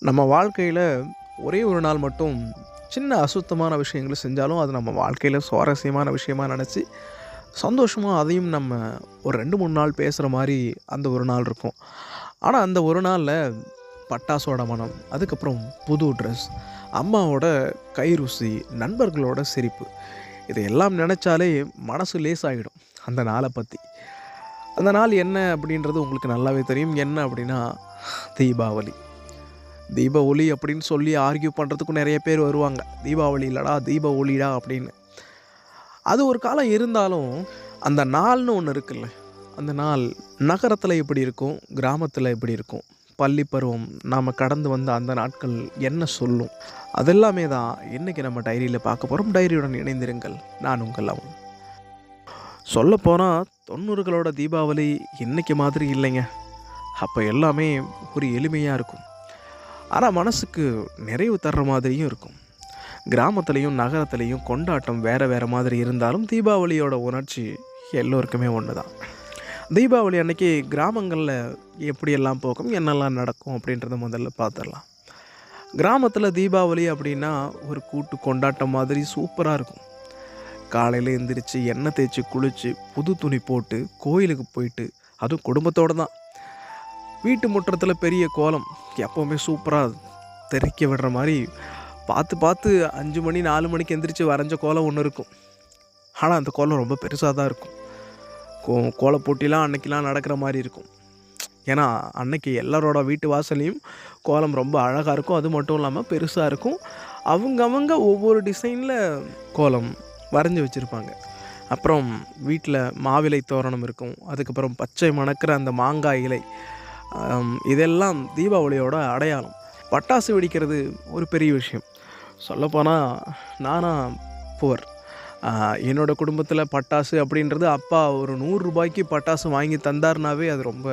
நம்ம வாழ்க்கையில் ஒரே ஒரு நாள் மட்டும் சின்ன அசுத்தமான விஷயங்களை செஞ்சாலும் அது நம்ம வாழ்க்கையில் சுவாரஸ்யமான விஷயமா நினச்சி சந்தோஷமாக அதையும் நம்ம ஒரு ரெண்டு மூணு நாள் பேசுகிற மாதிரி அந்த ஒரு நாள் இருக்கும். ஆனால் அந்த ஒரு நாளில் பட்டாசோட மனம் அதுக்கப்புறம் புது ட்ரெஸ் அம்மாவோட கைருசி நண்பர்களோட சிரிப்பு இதையெல்லாம் நினச்சாலே மனசு லேசாகிடும் அந்த நாளை பற்றி அந்த நாள் என்ன அப்படின்றது உங்களுக்கு நல்லாவே தெரியும். என்ன அப்படின்னா தீபாவளி. தீப ஒளி அப்படின்னு சொல்லி ஆர்கியூ பண்ணுறதுக்கும் நிறைய பேர் வருவாங்க. தீபாவளி இல்லடா தீப ஒளிடா அப்படின்னு. அது ஒரு காலம் இருந்தாலும் அந்த நாள்னு ஒன்று இருக்குல்ல அந்த நாள் நகரத்தில் எப்படி இருக்கும் கிராமத்தில் எப்படி இருக்கும் பள்ளி பருவம் நாம் கடந்து வந்த அந்த நாட்கள் என்ன சொல்லும் அதெல்லாமே தான் இன்றைக்கி நம்ம டைரியில் பார்க்க போகிறோம் டைரியுடன் இணைந்திருங்கள். நான் உங்கள் அவன் சொல்லப்போனால் தொண்ணூறுகளோட தீபாவளி இன்றைக்கி மாதிரி இல்லைங்க. அப்போ எல்லாமே ஒரு எளிமையாக இருக்கும். ஆனால் மனசுக்கு நிறைவு தர்ற மாதிரியும் இருக்கும். கிராமத்துலேயும் நகரத்துலேயும் கொண்டாட்டம் வேறு வேறு மாதிரி இருந்தாலும் தீபாவளியோட உணர்ச்சி எல்லோருக்குமே ஒன்று தான் தீபாவளி அன்னைக்கு கிராமங்களில் எப்படியெல்லாம் போகும் என்னெல்லாம் நடக்கும் அப்படின்றத முதல்ல பார்த்துடலாம் கிராமத்தில் தீபாவளி அப்படின்னா ஒரு கூட்டு கொண்டாட்டம் மாதிரி சூப்பராக இருக்கும். காலையில் எந்திரிச்சு எண்ணெய் தேய்ச்சி குளித்து புது துணி போட்டு கோயிலுக்கு போயிட்டு அதுவும் குடும்பத்தோடு தான். வீட்டு முற்றத்தில் பெரிய கோலம். எப்போவுமே சூப்பராக தெறிக்க விடுற மாதிரி பார்த்து பார்த்து அஞ்சு மணி நாலு மணிக்கு எந்திரிச்சு வரைஞ்ச கோலம் ஒன்று இருக்கும். ஆனால் அந்த கோலம் ரொம்ப பெருசாக தான் இருக்கும். கோ கோல போட்டிலாம் அன்னைக்கெலாம் நடக்கிற மாதிரி இருக்கும். ஏன்னா அன்னைக்கு எல்லாரோட வீட்டு வாசல்லையும் கோலம் ரொம்ப அழகாக இருக்கும். அது மட்டும் இல்லாமல் பெருசாக இருக்கும். அவங்கவங்க ஒவ்வொரு டிசைனில் கோலம் வரைஞ்சி வச்சுருப்பாங்க. அப்புறம் வீட்டில் மாவிலை தோரணம் இருக்கும். அதுக்கப்புறம் பச்சை மணக்கிற அந்த மாங்காய் இலை. இதெல்லாம் தீபாவளியோட அடையாளம். பட்டாசு வெடிக்கிறது ஒரு பெரிய விஷயம். சொல்லப்போனால் நானா புவர் என்னோடய குடும்பத்தில் பட்டாசு அப்படின்றது அப்பா ஒரு நூறு ரூபாய்க்கு பட்டாசு வாங்கி தந்தாருனாவே அது ரொம்ப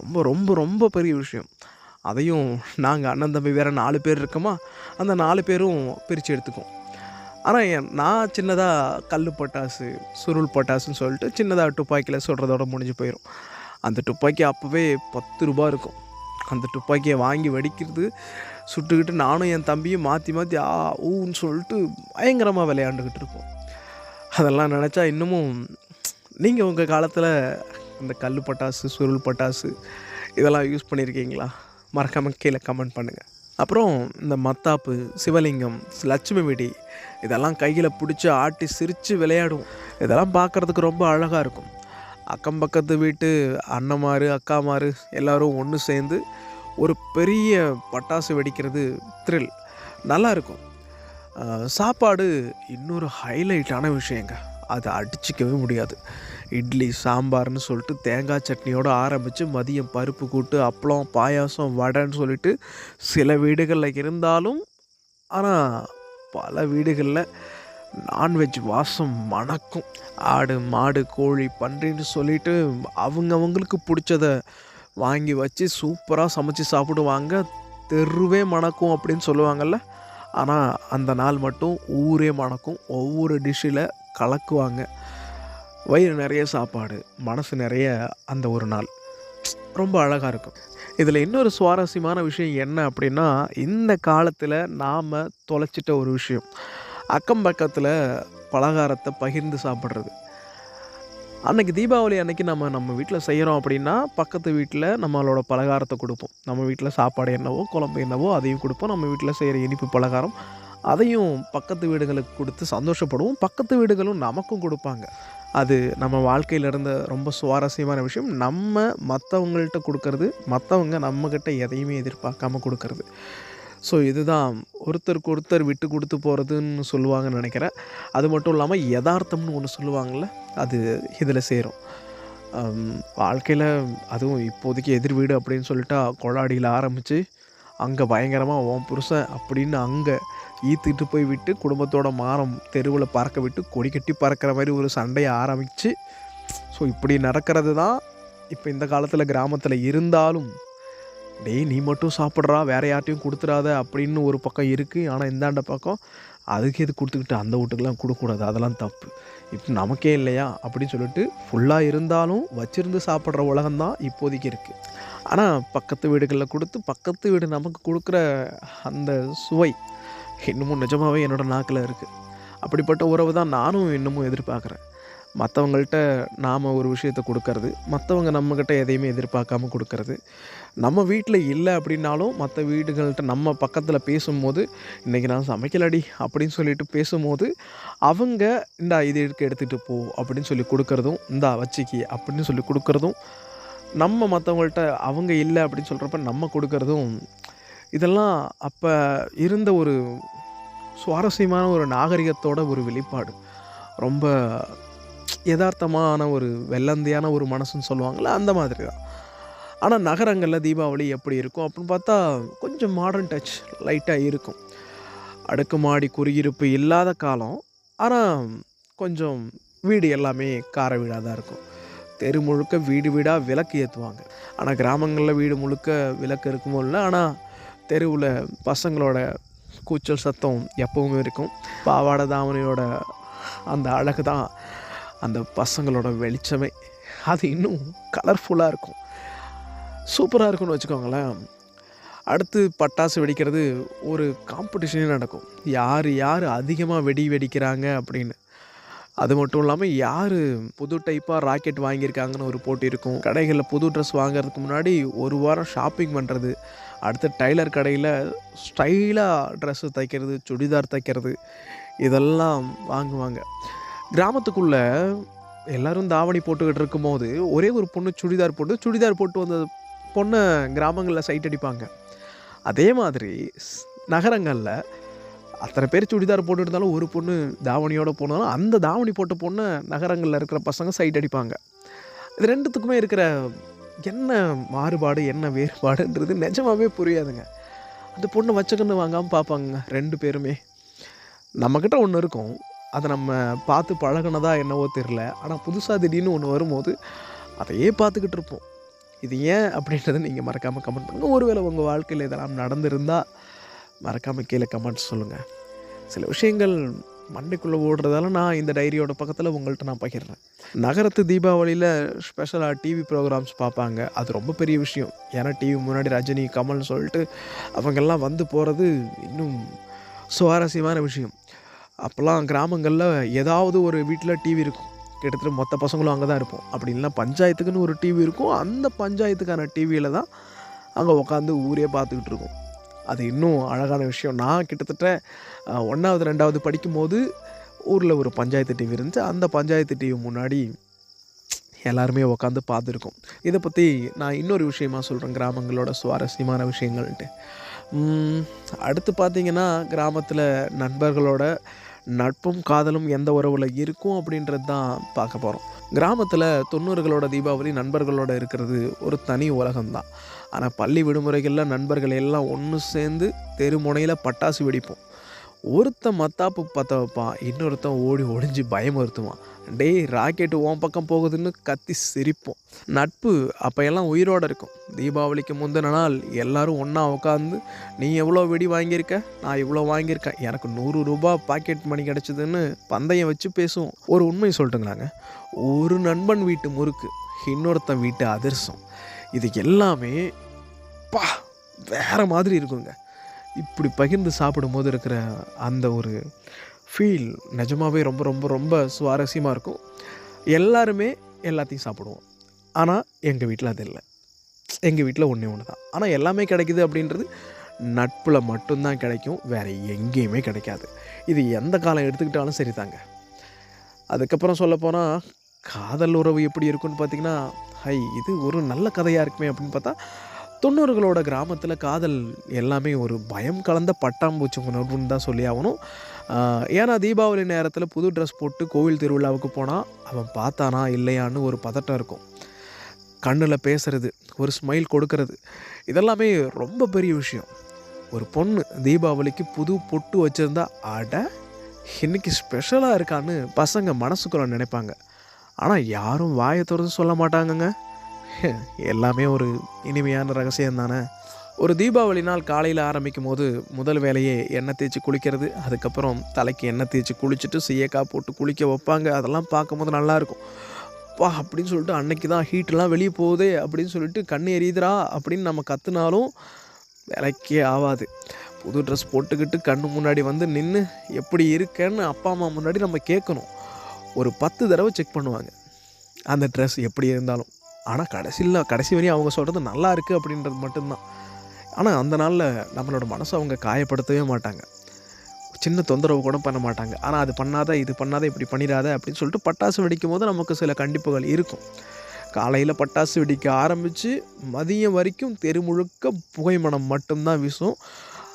ரொம்ப ரொம்ப ரொம்ப பெரிய விஷயம். அதையும் நாங்கள் அண்ணன் தம்பி வேறு நாலு பேர் இருக்கோமா அந்த நாலு பேரும் பிரித்து எடுத்துக்கோம் ஆனால் என் நான் சின்னதாக கல் பட்டாசு சுருள் பட்டாசுன்னு சொல்லிட்டு சின்னதாக துப்பாக்கியில் சொல்கிறதோட முடிஞ்சு போயிடும் அந்த துப்பாக்கி அப்போவே பத்து ரூபா இருக்கும். அந்த துப்பாக்கியை வாங்கி வெடிக்கிறது சுட்டுக்கிட்டு நானும் என் தம்பியும் மாற்றி மாற்றி ஆ ஊன்னு சொல்லிட்டு பயங்கரமாக விளையாண்டுக்கிட்டு இருப்போம். அதெல்லாம் நினச்சா இன்னமும் நீங்கள் உங்கள் காலத்தில் இந்த கல் பட்டாசு சுருள் பட்டாசு இதெல்லாம் யூஸ் பண்ணியிருக்கீங்களா மறக்காமல் கீழே கமெண்ட் பண்ணுங்கள் அப்புறம் இந்த மத்தாப்பு சிவலிங்கம் லட்சுமி வெடி இதெல்லாம் கையில் பிடிச்சி ஆட்டி சிரித்து விளையாடுவோம். இதெல்லாம் பார்க்குறதுக்கு ரொம்ப அழகாக இருக்கும். அக்கம் பக்கத்து வீட்டு அண்ணமாரு அக்காமாரு எல்லாரும் ஒன்று சேர்ந்து ஒரு பெரிய பட்டாசு வெடிக்கிறது த்ரில் நல்லாயிருக்கும் சாப்பாடு இன்னொரு ஹைலைட்டான விஷயங்க. அதை அடிச்சிக்கவே முடியாது. இட்லி சாம்பார்னு சொல்லிட்டு தேங்காய் சட்னியோடு ஆரம்பித்து மதியம் பருப்பு கூட்டு அப்பளம் பாயாசம் வடைன்னு சொல்லிட்டு சில வீடுகளில் இருந்தாலும் ஆனால் பல வீடுகளில் நான்வெஜ் வாசம் மணக்கும். ஆடு மாடு கோழி பன்றின்னு சொல்லிட்டு அவங்கவுங்களுக்கு பிடிச்சத வாங்கி வச்சு சூப்பராக சமைச்சு சாப்பிடுவாங்க. தெருவே மணக்கும் அப்படின்னு சொல்லுவாங்கள்ல ஆனால் அந்த நாள் மட்டும் ஊரே மணக்கும். ஒவ்வொரு டிஷ்ஷில் கலக்குவாங்க. வயிறு நிறைய சாப்பாடு மனசு நிறைய அந்த ஒரு நாள். ரொம்ப அழகாக இருக்கும். இதில் இன்னொரு சுவாரஸ்யமான விஷயம் என்ன அப்படின்னா இந்த காலத்தில் நாம் தொலைச்சிட்ட ஒரு விஷயம். அக்கம் பக்கத்தில் பலகாரத்தை பகிர்ந்து சாப்பிட்றது. அன்றைக்கி தீபாவளி அன்னைக்கு நம்ம நம்ம வீட்டில் செய்கிறோம் அப்படின்னா பக்கத்து வீட்டில் நம்மளோட பலகாரத்தை கொடுப்போம். நம்ம வீட்டில் சாப்பாடு என்னவோ குழம்பு என்னவோ அதையும் கொடுப்போம். நம்ம வீட்டில் செய்கிற இனிப்பு பலகாரம் அதையும் பக்கத்து வீடுகளுக்கு கொடுத்து சந்தோஷப்படுவோம். பக்கத்து வீடுகளும் நமக்கும் கொடுப்பாங்க. அது நம்ம வாழ்க்கையில் இருந்த ரொம்ப சுவாரஸ்யமான விஷயம். நம்ம மற்றவங்கள்ட்ட கொடுக்கறது மற்றவங்க நம்மக்கிட்ட எதையுமே எதிர்பார்க்காம கொடுக்கறது. ஸோ இதுதான் ஒருத்தருக்கு ஒருத்தர் விட்டு கொடுத்து போகிறதுன்னு சொல்லுவாங்கன்னு நினைக்கிறேன். அது மட்டும் இல்லாமல் யதார்த்தம்னு ஒன்று சொல்லுவாங்கள்ல அது இதில் சேரும். வாழ்க்கையில் அதுவும் இப்போதைக்கு எதிர் வீடு அப்படின்னு சொல்லிட்டா கொழாடியில் ஆரம்பித்து அங்கே பயங்கரமாக உன் புருஷன் அப்படின்னு அங்கே ஈத்துக்கிட்டு போய் விட்டு குடும்பத்தோட மானம் தெருவில் பறக்க விட்டு கொடி கட்டி பறக்கிற மாதிரி ஒரு சண்டையை ஆரம்பித்து ஸோ இப்படி நடக்கிறது தான் இப்போ இந்த காலத்தில் கிராமத்தில் இருந்தாலும் டேய் நீ மட்டும் சாப்பிட்றா வேற யார்ட்டையும் கொடுத்துடாத அப்படின்னு ஒரு பக்கம் இருக்குது ஆனால் இந்தாண்ட பக்கம் அதுக்கு எது கொடுத்துக்கிட்டு அந்த வீட்டுக்கெல்லாம் கொடுக்கக்கூடாது. அதெல்லாம் தப்பு. இப்போ நமக்கே இல்லையா? அப்படின்னு சொல்லிட்டு ஃபுல்லாக இருந்தாலும் வச்சுருந்து சாப்பிட்ற உலகம் தான் இப்போதைக்கு இருக்குது ஆனால் பக்கத்து வீடுகளில் கொடுத்து பக்கத்து வீடு நமக்கு கொடுக்குற அந்த சுவை இன்னமும் நிஜமாகவே என்னோட நாக்கில் இருக்குது அப்படிப்பட்ட உறவு தான் நானும் இன்னமும் எதிர்பார்க்குறேன். மற்றவங்கள்ட்ட நாம் ஒரு விஷயத்த கொடுக்கறது மற்றவங்க நம்மக்கிட்ட எதையுமே எதிர்பார்க்காம கொடுக்கறது. நம்ம வீட்டில் இல்லை அப்படின்னாலும் மற்ற வீடுகள்கிட்ட நம்ம பக்கத்தில் பேசும்போது இன்றைக்கி நான் சமைக்கலடி அப்படின்னு சொல்லிட்டு பேசும்போது அவங்க இந்தா இது இருக்க எடுத்துகிட்டு போ அப்படின்னு சொல்லி கொடுக்கறதும் இந்தா வச்சிக்கி அப்படின்னு சொல்லி கொடுக்கறதும் நம்ம மற்றவங்கள்ட்ட அவங்க இல்லை அப்படின்னு சொல்கிறப்ப நம்ம கொடுக்கறதும் இதெல்லாம் அப்போ இருந்த ஒரு சுவாரஸ்யமான ஒரு நாகரிகத்தோட ஒரு வெளிப்பாடு. ரொம்ப யதார்த்தமான ஒரு வெள்ளந்தியான ஒரு மனசுன்னு சொல்லுவாங்கள்ல அந்த மாதிரி தான் ஆனால் நகரங்களில் தீபாவளி எப்படி இருக்கும் அப்படின்னு பார்த்தா கொஞ்சம் மாடர்ன் டச் லைட்டாக இருக்கும். அடுக்குமாடி குடியிருப்பு இல்லாத காலம். ஆனால் கொஞ்சம் வீடு எல்லாமே கார வீடாக தான் இருக்கும். தெரு முழுக்க வீடு வீடாக விளக்கு ஏற்றுவாங்க ஆனால் கிராமங்களில் வீடு முழுக்க விளக்கு இருக்குமோ இல்லை ஆனால் தெருவில் பசங்களோட கூச்சல் சத்தம் எப்பவுமே இருக்கும். பாவாடை தாவணியோட அந்த அழகு தான் அந்த பசங்களோட வெளிச்சமே. அது இன்னும் கலர்ஃபுல்லாக இருக்கும். சூப்பராக இருக்கும்னு வச்சுக்கோங்களேன். அடுத்து பட்டாசு வெடிக்கிறது ஒரு காம்படிஷனே நடக்கும். யார் யார் அதிகமாக வெடி வெடிக்கிறாங்க அப்படின்னு. அது மட்டும் இல்லாமல் யார் புது டைப்பாக ராக்கெட் வாங்கியிருக்காங்கன்னு ஒரு போட்டி இருக்கும். கடைகளில் புது ட்ரெஸ் வாங்குறதுக்கு முன்னாடி ஒரு வாரம் ஷாப்பிங் பண்ணுறது அடுத்து டைலர் கடையில் ஸ்டைலாக ட்ரெஸ்ஸு தைக்கிறது சுடிதார் தைக்கிறது. இதெல்லாம் வாங்குவாங்க. கிராமத்துக்குள்ளே எல்லாரும் தாவணி போட்டுக்கிட்டு இருக்கும்போது ஒரே ஒரு பொண்ணு சுடிதார் போட்டு சுடிதார் போட்டு வந்த பொண்ணை கிராமங்களில் சைட் அடிப்பாங்க. அதே மாதிரி ஸ்- நகரங்களில் அத்தனை பேர் சுடிதார் போட்டு இருந்தாலும் ஒரு பொண்ணு தாவணியோடு போனாலும் அந்த தாவணி போட்ட பொண்ணை நகரங்களில் இருக்கிற பசங்க சைட் அடிப்பாங்க. இது ரெண்டுத்துக்குமே இருக்கிற என்ன மாறுபாடு என்ன வேறுபாடுன்றது நிஜமாகவே புரியாதுங்க. அந்த பொண்ணு வச்சக்கன்னு வாங்காமல் பார்ப்பாங்க ரெண்டு பேருமே. நம்மக்கிட்ட ஒன்று இருக்கும். அதை நம்ம பார்த்து பழகுனதா என்னவோ தெரில ஆனால் புதுசாக திடீர்னு ஒன்று வரும்போது அதையே பார்த்துக்கிட்டு இருப்போம். இது ஏன் அப்படின்றத நீங்கள் மறக்காமல் கமெண்ட் பண்ணுங்கள் ஒருவேளை உங்கள் வாழ்க்கையில் இதெல்லாம் நடந்திருந்தால் மறக்காமல் கீழே கமெண்ட்ஸ் சொல்லுங்கள் சில விஷயங்கள் மண்டைக்குள்ளே ஓடுறதால நான் இந்த டைரியோட பக்கத்தில் உங்கள்கிட்ட நான் பகிர்றேன். நகரத்து தீபாவளியில் ஸ்பெஷலாக டிவி ப்ரோக்ராம்ஸ் பார்ப்பாங்க. அது ரொம்ப பெரிய விஷயம். ஏன்னா டிவி முன்னாடி ரஜினி கமல்னு சொல்லிட்டு அவங்கெல்லாம் வந்து போகிறது இன்னும் சுவாரஸ்யமான விஷயம். அப்போல்லாம் கிராமங்களில் ஏதாவது ஒரு வீட்டில் டிவி இருக்கும். கிட்டத்தட்ட மொத்த பசங்களும் அங்கே தான் இருப்போம். அப்படி இல்லைனா பஞ்சாயத்துக்குன்னு ஒரு டிவி இருக்கும். அந்த பஞ்சாயத்துக்கான டிவியில் தான் அங்கே உட்காந்து ஊரே பார்த்துக்கிட்டு இருக்கோம். அது இன்னும் அழகான விஷயம். நான் கிட்டத்தட்ட ஒன்றாவது ரெண்டாவது படிக்கும்போது ஊரில் ஒரு பஞ்சாயத்து டிவி இருந்துச்சு. அந்த பஞ்சாயத்து டிவி முன்னாடி எல்லாருமே உட்காந்து பார்த்துருக்கோம். இதை பற்றி நான் இன்னொரு விஷயமாக சொல்கிறேன் கிராமங்களோட சுவாரஸ்யமான விஷயங்கள்ட்டு அடுத்து பார்த்திங்கன்னா கிராமத்தில் நண்பர்களோட நட்பும் காதலும் எந்த உறவில் இருக்கும் அப்படின்றது தான் பார்க்க போகிறோம் கிராமத்தில் தொண்ணூறுகளோட தீபாவளி நண்பர்களோட இருக்கிறது ஒரு தனி உலகம்தான். ஆனால் பள்ளி விடுமுறைகளில் நண்பர்கள் எல்லாம் ஒன்று சேர்ந்து தெருமுனையில் பட்டாசு வெடிப்போம். ஒருத்தன் மத்தாப்பு பற்ற வைப்பான் இன்னொருத்தன் ஓடி ஒளிஞ்சு பயமுறுத்துவான் டேய் ராக்கெட்டு ஓன் பக்கம் போகுதுன்னு கத்தி சிரிப்போம். நட்பு அப்போ எல்லாம் உயிரோடு இருக்கும். தீபாவளிக்கு முந்தின நாள் எல்லோரும் ஒன்றா உட்காந்து நீ எவ்வளோ வெடி வாங்கியிருக்க? நான் இவ்வளோ வாங்கியிருக்கேன். எனக்கு நூறு ரூபாய் பாக்கெட் மணி கிடச்சிதுன்னு பந்தயம் வச்சு பேசுவோம். ஒரு உண்மை சொல்லட்டுங்களாங்க. ஒரு நண்பன் வீட்டு முறுக்கு இன்னொருத்தன் வீட்டு அதிர்சம். இது எல்லாமே பா வேற மாதிரி இருக்குங்க. இப்படி பகிர்ந்து சாப்பிடும்போது இருக்கிற அந்த ஒரு ஃபீல் நிஜமாகவே ரொம்ப ரொம்ப ரொம்ப சுவாரஸ்யமாக இருக்கும். எல்லாருமே எல்லாத்தையும் சாப்பிடுவோம். ஆனால் எங்கள் வீட்டில் அது இல்லை. எங்கள் வீட்டில் ஒன்றே ஒன்று தான். ஆனால் எல்லாமே கிடைக்குது அப்படின்றது நட்பில் மட்டும்தான் கிடைக்கும். வேறு எங்கேயுமே கிடைக்காது. இது எந்த காலம் எடுத்துக்கிட்டாலும் சரி தாங்க அதுக்கப்புறம் சொல்லப்போனால் காதல் உறவு எப்படி இருக்குன்னு பார்த்திங்கன்னா ஹை இது ஒரு நல்ல கதையாக இருக்குமே அப்படின்னு பார்த்தா தொண்ணூறுகளோட கிராமத்தில் காதல் எல்லாமே ஒரு பயம் கலந்த பட்டாம்பூச்சி உணர்வுன்னு தான் சொல்லி ஆகணும். ஏன்னா தீபாவளி நேரத்தில் புது ட்ரெஸ் போட்டு கோவில் திருவிழாவுக்கு போனால் அவன் பார்த்தானா இல்லையான்னு ஒரு பதட்டம் இருக்கும். கண்ணில் பேசுறது ஒரு ஸ்மைல் கொடுக்கறது இதெல்லாமே ரொம்ப பெரிய விஷயம். ஒரு பொண்ணு தீபாவளிக்கு புது பொட்டு வச்சுருந்தா அட இன்னைக்கு ஸ்பெஷலாக இருக்கான்னு பசங்க மனசுக்குள்ள நினைப்பாங்க. ஆனால் யாரும் வாயை திறந்து சொல்ல மாட்டாங்கங்க. எல்லாமே ஒரு இனிமையான ரகசியம் தானே ஒரு தீபாவளி நாள் காலையில் ஆரம்பிக்கும் போது முதல் வேலையே எண்ணெய் தேய்ச்சி குளிக்கிறது அதுக்கப்புறம் தலைக்கு எண்ணெய் தேய்ச்சி குளிச்சுட்டு சீயக்காய் போட்டு குளிக்க வைப்பாங்க. அதெல்லாம் பார்க்கும்போது நல்லாயிருக்கும் அப்பா அப்படின்னு சொல்லிட்டு அன்னைக்கு தான் ஹீட்டெலாம் வெளியே போகுதே அப்படின்னு சொல்லிட்டு கண் எரியுதுடா அப்படின்னு நம்ம கற்றுனாலும் வேலைக்கே ஆகாது புது ட்ரெஸ் போட்டுக்கிட்டு கண் முன்னாடி வந்து நின்று எப்படி இருக்கேன்னு அப்பா அம்மா முன்னாடி நம்ம கேட்கணும். ஒரு பத்து தடவை செக் பண்ணுவாங்க. அந்த ட்ரெஸ் எப்படி இருந்தாலும். ஆனால் கடைசியில் கடைசி வரையும் அவங்க சொல்கிறது நல்லா இருக்குது அப்படின்றது மட்டும்தான். ஆனால் அந்த நாளில் நம்மளோட மனசை அவங்க காயப்படுத்தவே மாட்டாங்க. சின்ன தொந்தரவு கூட பண்ண மாட்டாங்க. ஆனால் அது பண்ணாத இது பண்ணாத இப்படி பண்ணிடாத அப்படின்னு சொல்லிட்டு பட்டாசு வெடிக்கும் போது நமக்கு சில கண்டிப்புகள் இருக்கும். காலையில் பட்டாசு வெடிக்க ஆரம்பித்து மதியம் வரைக்கும் தெரு முழுக்க புகைமணம் மட்டும்தான் வீசும்.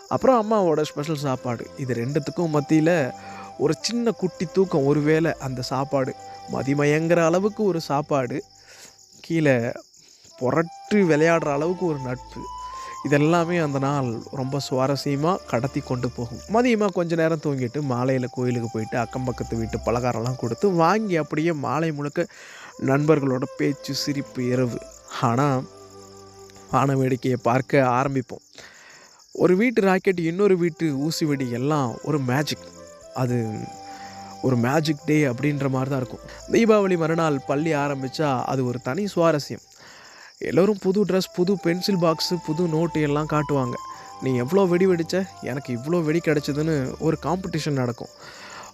அப்புறம் அம்மாவோட ஸ்பெஷல் சாப்பாடு. இது ரெண்டுத்துக்கும் மத்தியில் ஒரு சின்ன குட்டி தூக்கம். ஒருவேளை அந்த சாப்பாடு மதிமயங்கிற அளவுக்கு ஒரு சாப்பாடு கீழே புரட்டு விளையாடுற அளவுக்கு ஒரு நட்பு. இதெல்லாமே அந்த நாள் ரொம்ப சுவாரஸ்யமாக கடத்தி கொண்டு போகும். மதியமாக கொஞ்ச நேரம் தூங்கிட்டு மாலையில் கோயிலுக்கு போயிட்டு அக்கம் பக்கத்து வீட்டு பலகாரம்லாம் கொடுத்து வாங்கி அப்படியே மாலை முழுக்க நண்பர்களோட பேச்சு சிரிப்பு இரவு. ஆனால் வான வேடிக்கையை பார்க்க ஆரம்பிப்போம். ஒரு வீட்டு ராக்கெட் இன்னொரு வீட்டு ஊசி வெடி எல்லாம் ஒரு மேஜிக் அது ஒரு மேஜிக் டே அப்படின்ற மாதிரி தான் இருக்கும். தீபாவளி மறுநாள் பள்ளி ஆரம்பித்தா அது ஒரு தனி சுவாரஸ்யம். எல்லோரும் புது ட்ரெஸ் புது பென்சில் பாக்ஸு புது நோட்டு எல்லாம் காட்டுவாங்க. நீ எவ்வளோ வெடி வெடிச்ச? எனக்கு இவ்வளோ வெடி கிடச்சிதுன்னு ஒரு காம்படிஷன் நடக்கும்.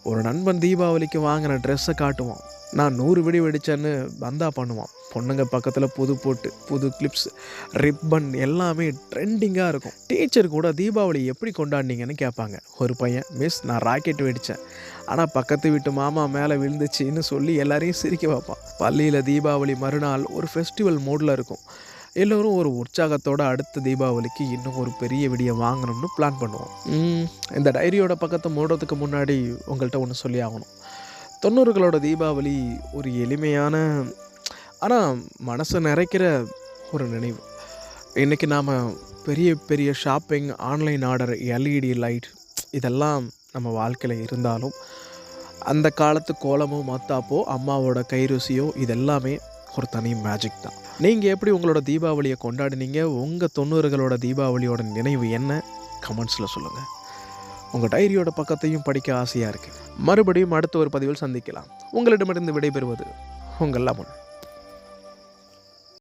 ஒரு நண்பன் தீபாவளிக்கு வாங்கின ட்ரெஸ்ஸை காட்டுவான். நான் நூறு வெடி வெடிச்சேன்னு பந்தா பண்ணுவான். பொண்ணுங்க பக்கத்தில் புது போட்டு புது கிளிப்ஸ் ரிப்பன் எல்லாமே ட்ரெண்டிங்காக இருக்கும். டீச்சர் கூட தீபாவளி எப்படி கொண்டாடினீங்கன்னு கேட்பாங்க. ஒரு பையன் மிஸ் நான் ராக்கெட் வெடித்தேன் ஆனால் பக்கத்து வீட்டு மாமா மேலே விழுந்துச்சின்னு சொல்லி எல்லாரையும் சிரிக்க வைப்பான். பள்ளியில் தீபாவளி மறுநாள் ஒரு ஃபெஸ்டிவல் மூடில் இருக்கும். எல்லோரும் ஒரு உற்சாகத்தோட அடுத்த தீபாவளிக்கு இன்னும் ஒரு பெரிய வெடியை வாங்கணும்னு பிளான் பண்ணுவோம். இந்த டைரியோட பக்கத்தை மூடுறதுக்கு முன்னாடி உங்கள்கிட்ட ஒன்று சொல்லி ஆகணும். தொண்ணூறுகளோட தீபாவளி ஒரு எளிமையான ஆனால் மனசை நிறைக்கிற ஒரு நினைவு. இன்றைக்கி நாம் பெரிய பெரிய shopping online order LED light இதெல்லாம் நம்ம வாழ்க்கையில் இருந்தாலும் அந்த காலத்து கோலமோ மத்தாப்போ அம்மாவோட கைருசியோ இதெல்லாமே ஒரு தனி மேஜிக் தான். நீங்கள் எப்படி உங்களோட தீபாவளியை கொண்டாடினீங்க? உங்கள் தொண்ணூறுகளோட தீபாவளியோட நினைவு என்ன? கமெண்ட்ஸில் சொல்லுங்கள் உங்கள் டைரியோட பக்கத்தையும் படிக்க ஆசையாக இருக்குது மறுபடியும் அடுத்த ஒரு பதிவில் சந்திக்கலாம். உங்களிடமிருந்து விடைபெறுவது உங்கள் லமன்.